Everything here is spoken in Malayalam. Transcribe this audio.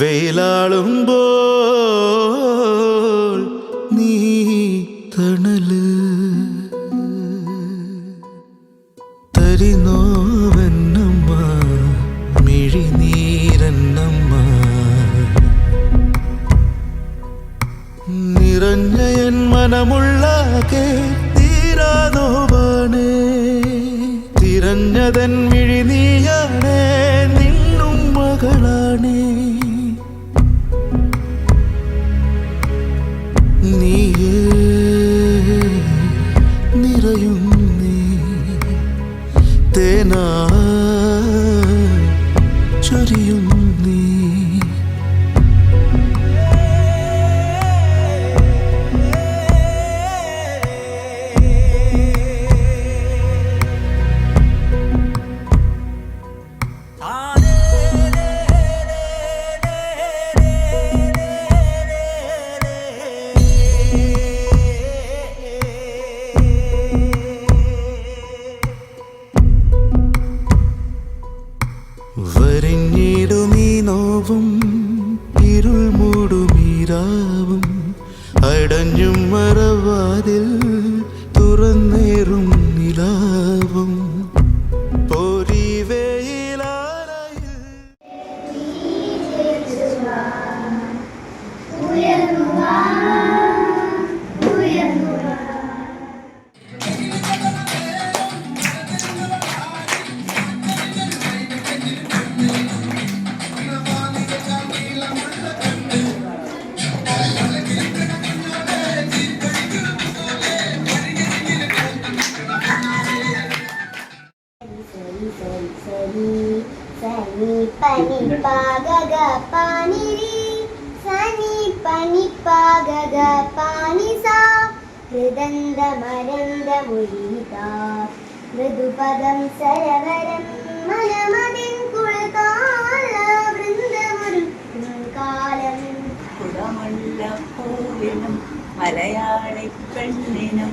വെയിലാളുമ്പോൾ നീ തണൽ. തരിനോവെന്നമ്മ മിഴിനീരന്നമ്മ. നിറഞ്ഞയൻ മനമുള്ള മനമുള്ളാകെ നിറയുന്നേ തേനാ ചൊരിയുന്നേ വരിഞ്ഞിടുമീ നോവും ഇരുൾ മൂടുമീരാവും അടഞ്ഞും മറവാതിൽ തുറന്നേറും നിലാവും പനി പാഗഗ പാനിരി സനി പനി പാഗഗ പാനി സാ ഹൃദന്ത മരന്ത മുരിത മൃദുപദം സരവരം മനമതിൻ കുളകാല വൃന്ദമൊരുക്കും കാലം കുടമുള്ളപ്പൂവിനും മലയാളി പെണ്ണിനും